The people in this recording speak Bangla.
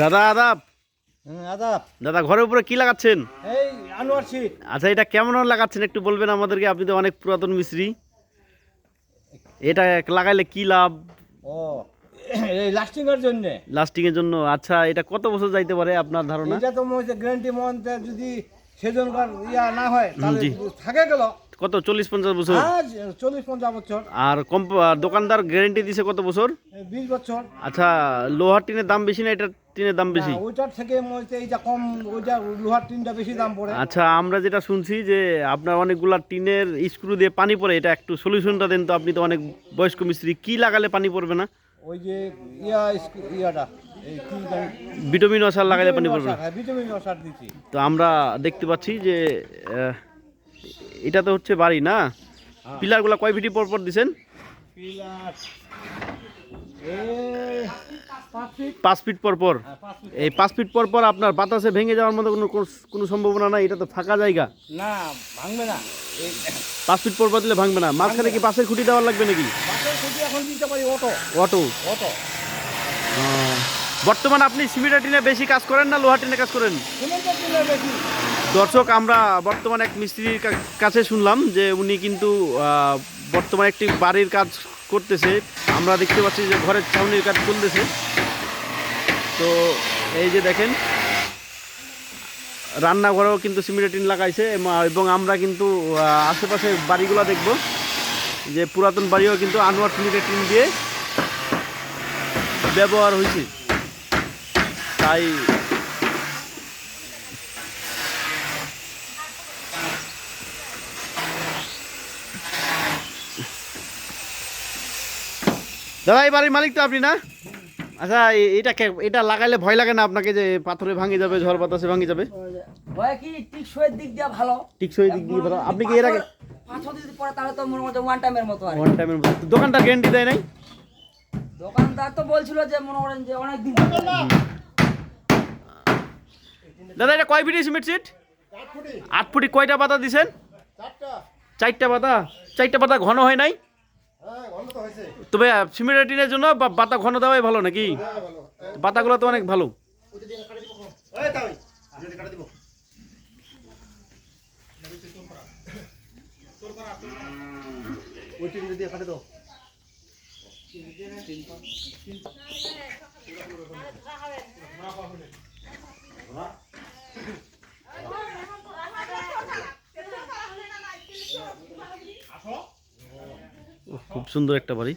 দাদা আদাব। হুম, আদাব। দাদা ঘরের উপরে কি লাগাচ্ছেন? এই আনোয়ার শীত। আচ্ছা এটা কেমন লাগাচ্ছেন একটু বলবেন আমাদেরকে? আপনি তো অনেক পুরাতন মিস্ত্রি। এটা লাগাইলে কি লাভ? ও এই লাস্টিং এর জন্য। লাস্টিং এর জন্য। আচ্ছা এটা কত বছর যাইতে পারে আপনার ধারণা? এটা তো মনে গ্যারান্টি মন্থে যদি সেজনকার ইয়া না হয় তাহলে থাকে গেল। কত চল্লিশ পঞ্চাশ বছর? আজ চল্লিশ পঞ্চাশ বছর। আর কম দোকানদার গ্যারেন্টি দিছে কত বছর? বিশ বছর। আচ্ছা লোহার টিনের দাম বেশি না? এটার টিনের দাম বেশি? ওইটার থেকে এইটা কম ওইটা লোহার টিনটা বেশি দাম পড়ে। আচ্ছা আমরা যেটা শুনছি যে আপনার অনেকগুলা টিনের স্ক্রু দিয়ে পানি পড়ে এটা একটু সলিউশনটা দেন তো আপনি তো অনেক বয়স্ক মিস্ত্রি। কি লাগালে পানি পড়বে না? ওই যে ইয়া ইয়াটা ভিটামিন ওয়াসার লাগালে পানি পড়বে না? হ্যাঁ ভিটামিন ওষার দিচ্ছি। তো আমরা দেখতে পাচ্ছি যে এটা তো হচ্ছে বাড়ি না? পিলারগুলো কয় ফিটি পর পর দিছেন? পিলার পাঁচ ফিট পর পর। হ্যাঁ, এই পাঁচ ফিট পর পর আপনার বাতাসে ভেঙে যাওয়ার মতো কোনো কোনো সম্ভাবনা নাই এটা তো ফাঁকা জায়গা। না ভাঙবে না। পাঁচ ফিট পর পর দিলে ভাঙবে না। মাঝখানে কি পাশের খুঁটি দেওয়ার লাগবে নাকি? এখন দিতে পারি অটো অটো অটো বর্তমানে আপনি সিমেন্ট টিনে বেশি কাজ করেন না লোহা টিনে কাজ করেন? সিমেন্টের দর্শক আমরা বর্তমানে এক মিস্ত্রির কাছে শুনলাম যে উনি কিন্তু বর্তমানে একটি বাড়ির কাজ করতেছে। আমরা দেখতে পাচ্ছি যে ঘরের ছাউনির কাজ চলতেছে। তো এই যে দেখেন, রান্নাঘরেও কিন্তু সিমেন্টের টিন লাগাইছে এবং আমরা কিন্তু আশেপাশে বাড়িগুলো দেখব যে পুরাতন বাড়িও কিন্তু আনোয়ার সিমেন্টের টিন দিয়ে ব্যবহার হয়েছে তাই দাদা, এই বাড়ির মালিক তো আপনি না? আচ্ছা এটা কে- এটা লাগাইলে ভয় লাগে না আপনাকে যে পাথরে ভাঙে যাবে ঝড় বাতাসে ভাঙে যাবে? ভয় কি? টিকসইয়ের দিক দিয়ে ভালো। টিকসই দিক দিয়ে ভালো। আপনি কি এর আগে পাথর যদি পড়ে তাহলে তো মনে করছে ওয়ান টাইমের মতো আর ওয়ান টাইমের মতো। দোকানটা গ্যারান্টি দেয় নাই? দোকানদার তো বলছিল যে মনে করেন যে অনেক দিন দাদা এটা কয় ফিটি সিমেন্ট সিট আট ফুটি। কয়টা পাতা দিছেন? চারটা পাতা? চারটা পাতা ঘন হয় নাই? তবে সিমেন্টের টিনের জন্য বা- পাতা ঘন দেওয়াই ভালো নাকি? পাতাগুলো তো অনেক ভালো। খুব সুন্দর একটা বাড়ি।